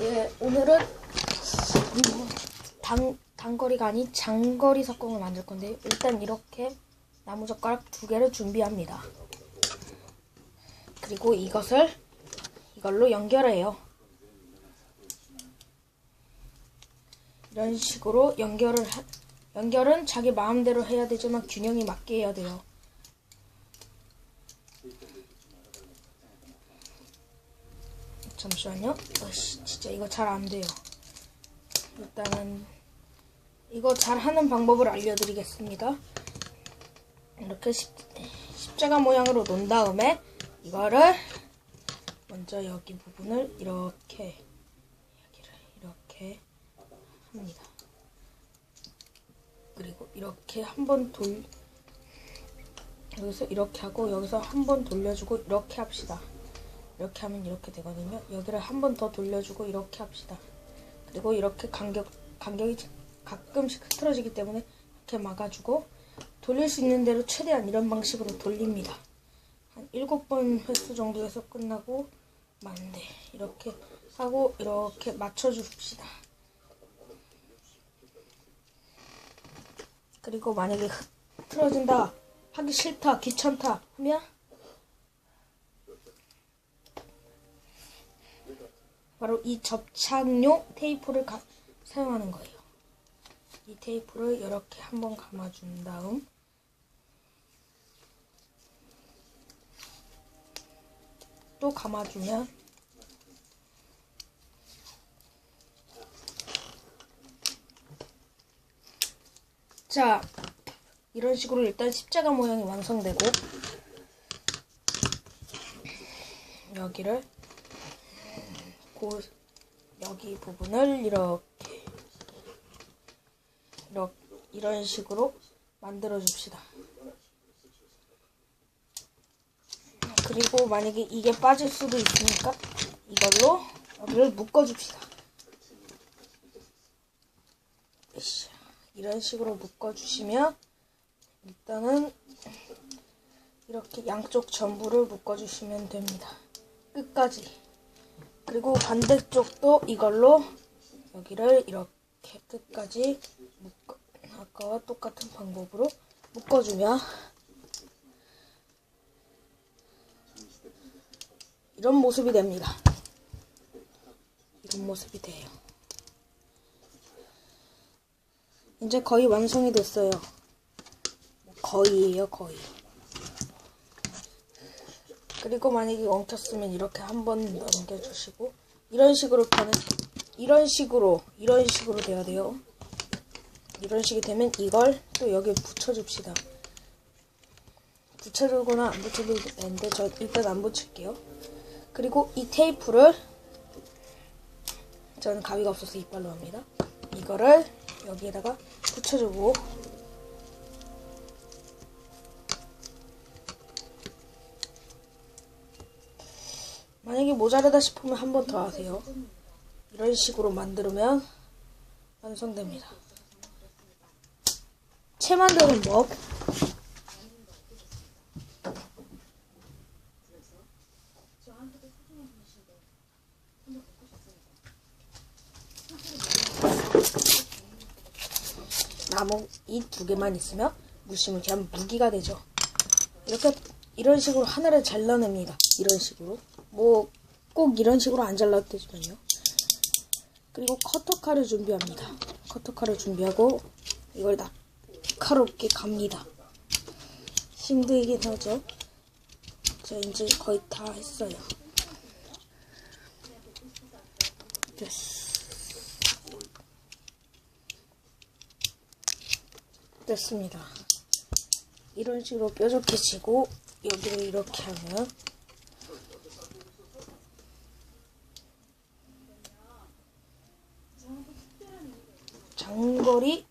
예, 오늘은 음, 단, 단거리가 아닌 장거리 석공을 만들 건데 일단 이렇게 나무젓가락 두 개를 준비합니다. 그리고 이것을 이걸로 연결해요. 이런 식으로 연결을 하- 연결은 자기 마음대로 해야 되지만 균형이 맞게 해야 돼요. 잠시만요. 어씨, 진짜 이거 잘 안 돼요. 일단은 이거 잘 하는 방법을 알려드리겠습니다. 이렇게 십, 십자가 모양으로 놓은 다음에 이거를 먼저 여기 부분을 이렇게 여기를 이렇게 합니다. 그리고 이렇게 한번 돌 여기서 이렇게 하고 여기서 한번 돌려주고 이렇게 합시다. 이렇게 하면 이렇게 되거든요. 여기를 한 번 더 돌려주고 이렇게 합시다. 그리고 이렇게 간격 간격이 가끔씩 흐트러지기 때문에 이렇게 막아주고 돌릴 수 있는 대로 최대한 이런 방식으로 돌립니다. 한 일곱 번 횟수 정도 해서 끝나고 맞는데 이렇게 하고 이렇게 맞춰줍시다. 그리고 만약에 흐트러진다, 하기 싫다, 귀찮다 하면 바로 이 접착용 테이프를 가- 사용하는 거예요. 이 테이프를 이렇게 한번 감아준 다음 또 감아주면 자 이런 식으로 일단 십자가 모양이 완성되고 여기를 고, 여기 부분을 이렇게 이렇게 이런 식으로 만들어 줍시다. 그리고 만약에 이게 빠질 수도 있으니까 이걸로 여기를 묶어 줍시다. 이런 식으로 묶어 주시면 일단은 이렇게 양쪽 전부를 묶어 주시면 됩니다. 끝까지. 그리고 반대쪽도 이걸로 여기를 이렇게 끝까지 묶어, 아까와 똑같은 방법으로 묶어주면 이런 모습이 됩니다. 이런 모습이 돼요. 이제 거의 완성이 됐어요. 거의예요, 거의. 그리고 만약에 엉켰으면 이렇게 한 번 넘겨주시고 이런 식으로 펴는 이런 식으로 이런 식으로 돼야 돼요. 이런 식이 되면 이걸 또 여기에 붙여줍시다. 붙여주거나 안 붙여도 되는데 저 일단 안 붙일게요. 그리고 이 테이프를 저는 가위가 없어서 이빨로 합니다. 이거를 여기에다가 붙여주고 만약에 모자르다 싶으면 한 번 더 하세요. 이런 식으로 만들면 완성됩니다. 채 만드는 법. 나무 이 두 개만 있으면 무시무시한 무기가 되죠. 이렇게 이런 식으로 하나를 잘라냅니다. 이런 식으로. 뭐 꼭 이런 식으로 안 잘라도 되지만요. 그리고 커터칼을 준비합니다. 커터칼을 준비하고 이걸 날카롭게 갑니다. 힘들긴 하죠. 자 이제 거의 다 했어요. 됐어. 됐습니다. 이런 식으로 뾰족해지고 여기를 이렇게 하면 장거리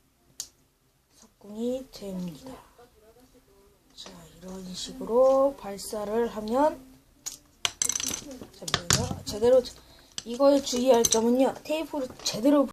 석궁이 됩니다. 자, 이런 식으로 발사를 하면. 제대로 이거에 주의할 점은요. 테이프를 제대로